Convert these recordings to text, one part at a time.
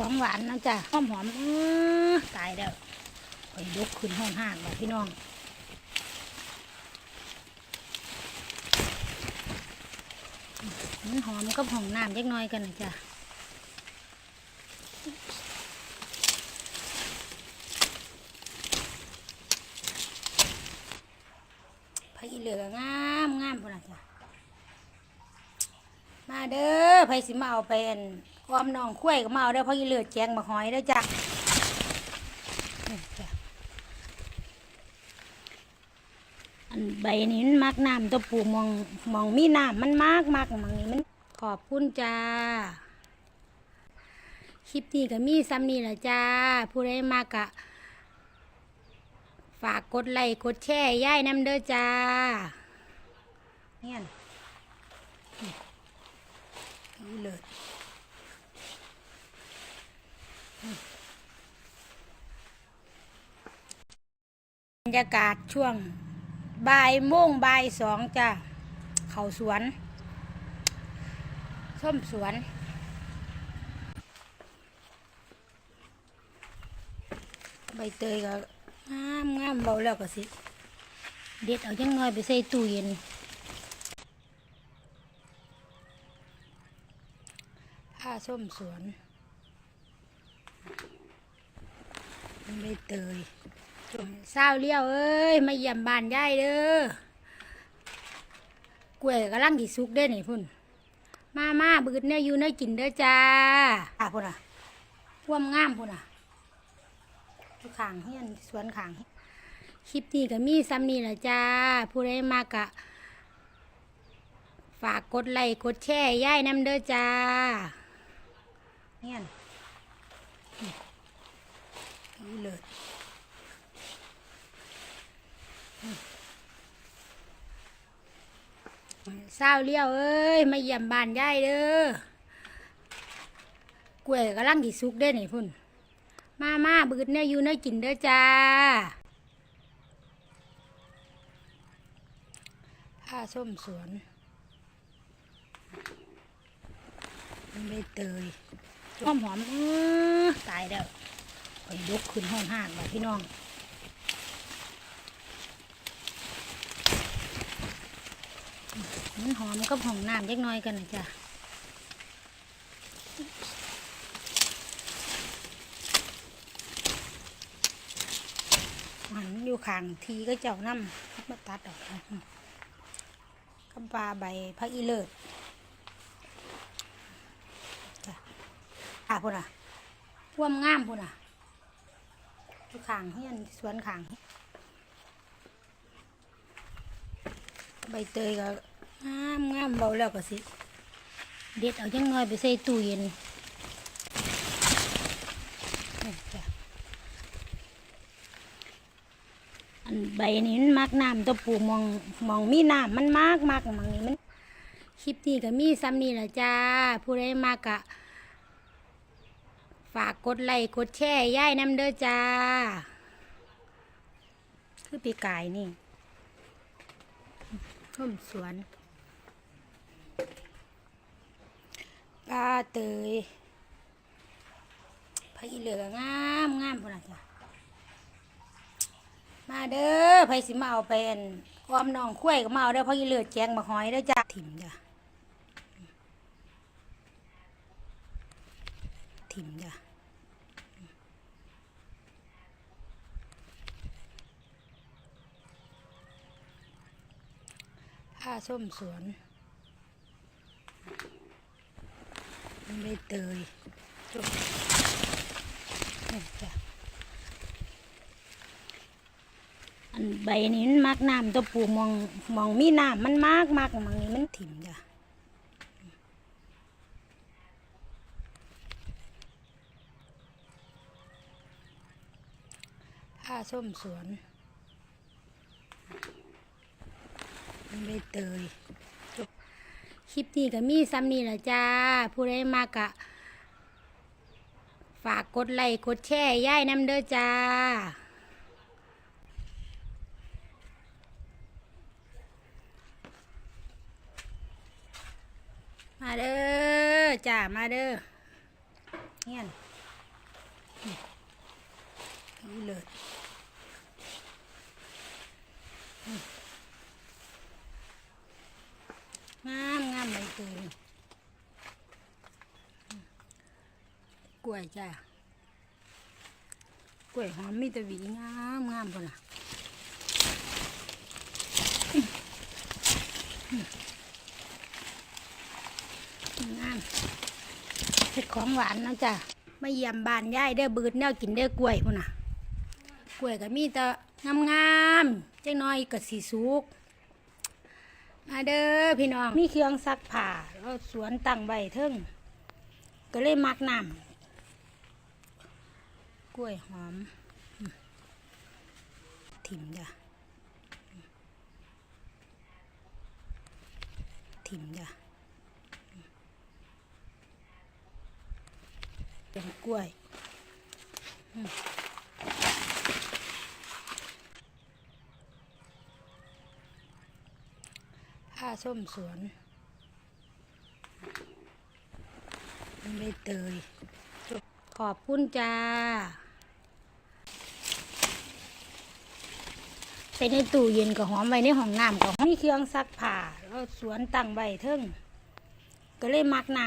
ของหวานนะจ๊ะหอมหอมตายแล้วไปยกขึ้นห้องห้างแบบพี่น้องมันหอมกับหอมน้ำจักน้อยกันนะจ๊ะพระอีเหลืองามงามพุ่นะจ๊ะมาเด้อไผสิมาเอาไปอัน อ้อมน้องคุ้ยก็มาเอาเด้อพระอีเลือแจงมาหอยเด้จ้ะอันใบนี้มันมักน้ำตัวปูมองมองมีน้ำมันมากมากมองนี้มันขอบคุณจ้า คลิปนี้ก็มีซ้ำนี่แหละจ้า ผู้ใดมากกะ ฝากกดไลค์กดแชร์ย่ายน้ำเด้อจ้าเนี่ยนี่เลย รรยากาศช่วงบ่ายโมงบ่ายสองจ้าเขาสวน ส้มสวน ใบเตยก็งามงามเบาแล้วก็สิ เด็ดเอาจังน้อยไปใส่ตู้เย็นผ้าส้มสวนใบเตย เศร้าวเลี้ยวเอ้ยมาเยี่ยมบ้านยายเด้อกล้วยกำลังกี่สุกเด้นี่พุ่นมามาบืดเนี่ยอยู่เนื้อกินเด้อจ้าอะพุ่นอะพ่วามงามพุ่นอะอยู่ข้างเฮียนสวนข้างคลิปนี้ก็มีซ้ำนี่แหละจ้า ผู้ใดมากกะฝากกดไลค์กดแชร์ย่ายน้ำเด้อจ้าเฮียนนี่นี่เลย เศร้าเลี้ยวเอ้ยมาเยี่ยมบ้านยายเด้อกล้วยกำลังกี่สุกเด้นี่พุ่น มามาบืดเนี่ยอยู่เนื้อกินเด้อจ้าผ้าส้มสวนใบเตยหอมหอมตายแล้วไปยกขึ้นห้องห้างแบบพี่น้อง มันหอมกับหอมน้ำจักน้อยกันนะจ๊ะหันอยู่ข้างทีก็เจ้าน้ำมาตัดออกกำปลาใบพักอีเลิศจ้ะอะพุ่นอะพ่วมงามพุ่นอะอยู่ข้างเฮียนสวนข้างใบเตยก็ งามงามเบาแล้วก็สิ เด็ดเอาจังน้อยไปใส่ตู้เย็นอันใบนี้มันมักน้ำตัวปูมองมองมีน้ำมันมากมากมองนี้มันคลิปนี้ก็มีซ้ำนี่แหละจ้า ผู้ใดมากะฝากกดไลค์กดแชร์ย่ายน้ำเด้อจ้า คือปีกายนี่ต้มสวน ปลาเตยพระอีเหลืองามงามพุ่นน่ะจ้ะมาเด้อไผสิมาเอาไปอันอ้อมน้องคุ้ยก็มาเอาเด้อพาะอีเลือแจงมาหอยเด้อจ้าถิ่มจ้ะถิ่มจ้ะผ้าส้มสวน ใบเตยนี่จ้ะอันใบนี้มันมักน้ำตัวปูมองมองมีน้ำมันมากมากมองนี้มันถิ่มจ้ะผ้าส้มสวนใบเตย คลิปนี้ก็มีซ้ำนี่แหละจ้า ผู้ใดมากะ ฝากกดไลค์กดแชร์ย่ายน้ำเด้อจ้ามาเด้อจ้ามาเด้อเงี้ยนนี่เลยอืม งามงามใบเตยนี่อืมกล้วยจ้ะกล้วยหอมมีแต่วีงามงามคนน่ะงามเห็ดของหวานนะจ้ะมาเยี่ยมบ้านยายเด้อบืดแนวกินเด้อกล้วยพูนน่ะกล้วยก็มีแต่งามๆจังน้อยก็สีสุก มาเด้อพี่น้อง มีเครื่องซักผ้าแล้วสวนตั้งไว้เทิงก็เลยมักน้ำกล้วยหอมอืมถิ่มจ้ะถิ่มจ้ะเป็นกล้วยอืมผ้า ส้มสวนใบเตย ขอบคุณจ้าไปในตู้เย็นกับหอมไว้ในห้องน้ำกับมีเครื่องซักผ้าแล้วสวนตั้งไว้เทิงก็เลยมักน้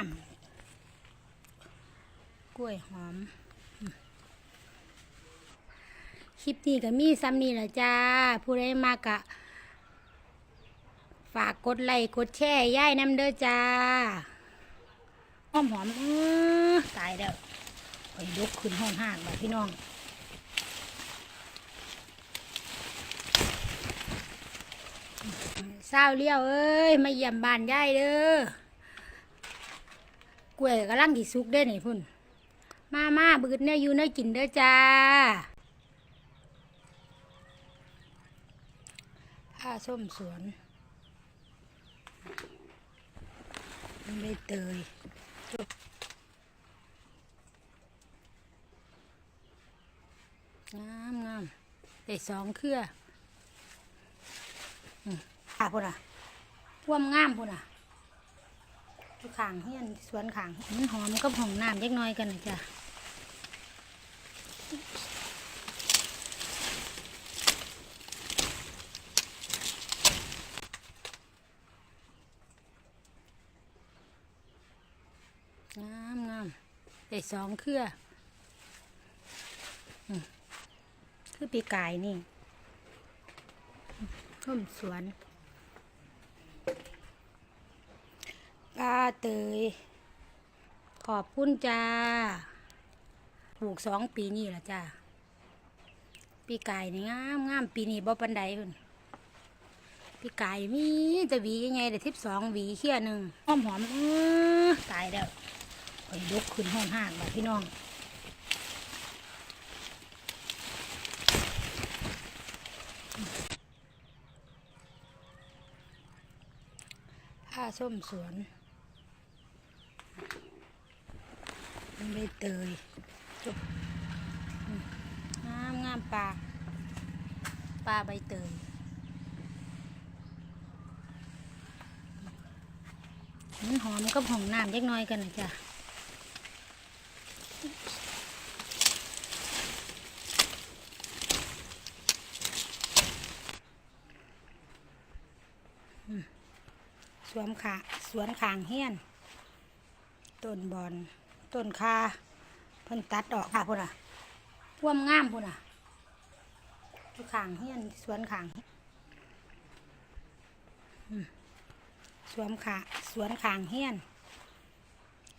ำกล้วยหอม คลิปนี้ก็มีซ้ำนี่แหละจ้า ผู้ใดมากะ ฝากกดไลค์กดแชร์ย่ายน้ำเด้อจ้าหอมหอมตายแล้วไปยกขึ้นห้องห้างแบบพี่น้องเศร้าเลี้ยวเอ้ยมาเยี่ยมบ้านย่ายเด้อกล้วยกำลังกี่สุกได้อนี่พุ่น มามาบืดเนี่ยอยู่เนื้อกินเด้อจ้าผ้าส้มสวน ใบเตยงามงามได้สองเครืออืมอะพุ่นอะพ่วมงามพุ่นอะอยู่ขางเฮียนสวนขางมันหอมกับหอมน้ำเล็กน้อยกันนะจ้ะ งามงาม ได้สองเครืออืมคือปีกายนี่ต้มสวนปลาเตย ขอบคุณจ้าปลูกสองปีนี่ละจ้า ปีกายนี่งามงามปีนี้บ่ปันไดคุณปีกายมีแต่หวียังไงแต่ทิพสองหวีเขี้ยหนึ่งหอมหอมอือตายแล้ว ไปยกขึ้นห้องห้างแบบพี่น้องผ้าส้มสวนใบเตยจบงามงามปลาปลาใบเตยหอมกับหอมน้ำเล็กน้อยกันนะจ๊ะ สวมขาสวนขางเฮียน ต้นบอนต้นคาเพิ่นตัดออกค่ะพุ่นอะพ่วมงามพุ่นอะขางเฮียนสวนขางสวมขาสวนขางเฮียน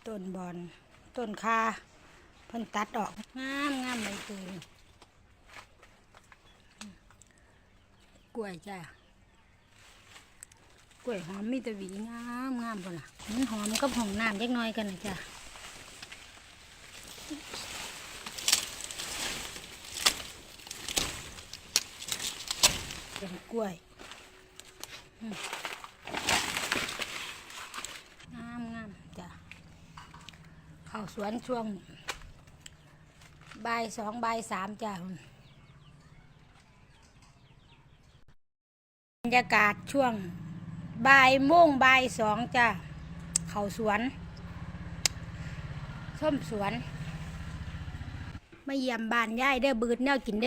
ต้นบอนต้นคาเพิ่นตัดออกงามงามเลยตื่นกล้วยจ้า กล้วยหอมมีแต่หวีงามงามพุ่นละมันหอมกับหอมน้ำเล็กน้อยกันนะจ้ะเป็นกล้วยงามงามจ้ะเข้าสวนช่วงบ่ายสองบ่ายสามจ้ะบรรยากาศช่วง บ่ายโมงบ่ายสองจ้ะเขาสวน ส้มสวน มาเยี่ยมบ้านยายเด้อบืดแนวกินเด้อ